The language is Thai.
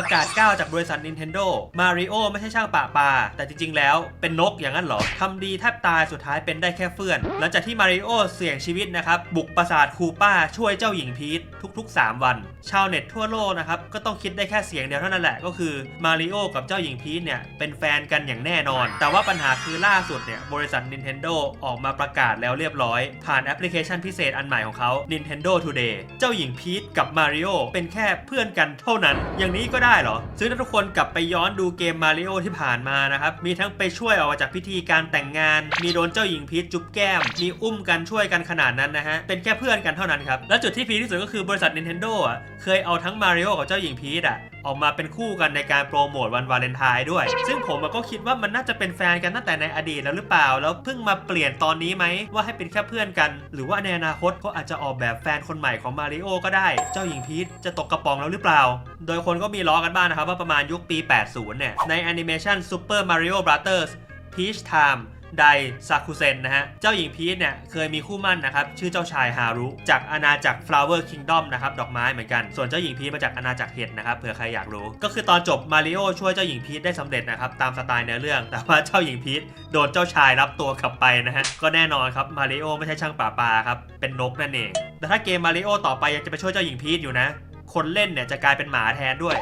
ประกาศก้าวจากบริษัท Nintendo มาริโอไม่ใช่ช่างป่าปลาแต่จริง ๆ แล้วเป็นนกอย่างนั้นเหรอทำดีแทบตายสุดท้ายเป็นได้แค่เฟื่อน หลังจากที่มาริโอเสี่ยงชีวิตนะครับ บุกปราสาทคูป้าช่วยเจ้าหญิงพีททุก ๆ 3 วัน ชาวเน็ตทั่วโลกนะครับ ก็ต้องคิดได้แค่เสียงเดียวเท่านั้นแหละก็คือมาริโอกับเจ้าหญิงพีทเนี่ยเป็นแฟนกันอย่างแน่นอน แต่ว่าปัญหาคือล่าสุดเนี่ยบริษัท Nintendo ออกมาประกาศแล้วเรียบร้อย ผ่านแอปพลิเคชันพิเศษอันใหม่ของเขา Nintendo Today เจ้าหญิงพีทกับมาริโอเป็นแค่เพื่อนกันเท่านั้น อย่างนี้ก็ได้เหรอ ซึ่งถ้าทุกคนกลับไปย้อนดูเกมมาริโอที่ผ่านมานะครับ มีทั้งไปช่วยออกมาจากพิธีการแต่งงาน มีโดนเจ้าหญิงพีทจุ๊บแก้ม มีอุ้มกันช่วยกันขนาดนั้นนะฮะ เป็นแค่เพื่อนกันเท่านั้นครับ และจุดที่พีที่สุดก็คือบริษัท Nintendo อะ เคยเอาทั้งมาริโอกับเจ้าหญิงพีทอะออกมาเป็นคู่กันในการโปรโมทวันวาเลนไทน์ด้วย ซึ่งผมก็คิดว่ามันน่าจะเป็นแฟนกันตั้งแต่ในอดีตแล้วหรือเปล่า แล้วเพิ่งมาเปลี่ยนตอนนี้ไหม ว่าให้เป็นแค่เพื่อนกัน หรือว่าในอนาคตเขาอาจจะออกแบบแฟนคนใหม่ของมาริโอก็ได้ เจ้าหญิงพีทจะตกกระป๋องแล้วหรือเปล่า โดยคนก็มีล้อกันบ้างนะครับว่าประมาณยุคปี 80 เนี่ย ในแอนิเมชัน Super Mario Brothers Peach Time ไดซาคุเซนนะฮะ เจ้าหญิงพีชเนี่ยเคยมีคู่มั่นนะครับ ชื่อเจ้าชายฮารุ จากอาณาจักร Flower Kingdom นะครับดอกไม้เหมือนกัน ส่วนเจ้าหญิงพีชมาจากอาณาจักรเห็ดนะครับเผื่อใครอยากรู้ ก็คือตอนจบมาริโอช่วยเจ้าหญิงพีชได้สำเร็จนะครับตามสไตล์ในเรื่อง แต่ว่าเจ้าหญิงพีชโดนเจ้าชายรับตัวกลับไปนะฮะก็แน่นอนครับมาริโอไม่ใช่ช่างป่าปลาครับเป็นนกนั่นเองแต่ถ้าเกมมาริโอต่อไปยังจะไปช่วยเจ้าหญิงพีชอยู่นะ คนเล่นเนี่ยจะกลายเป็นหมาแทนด้วย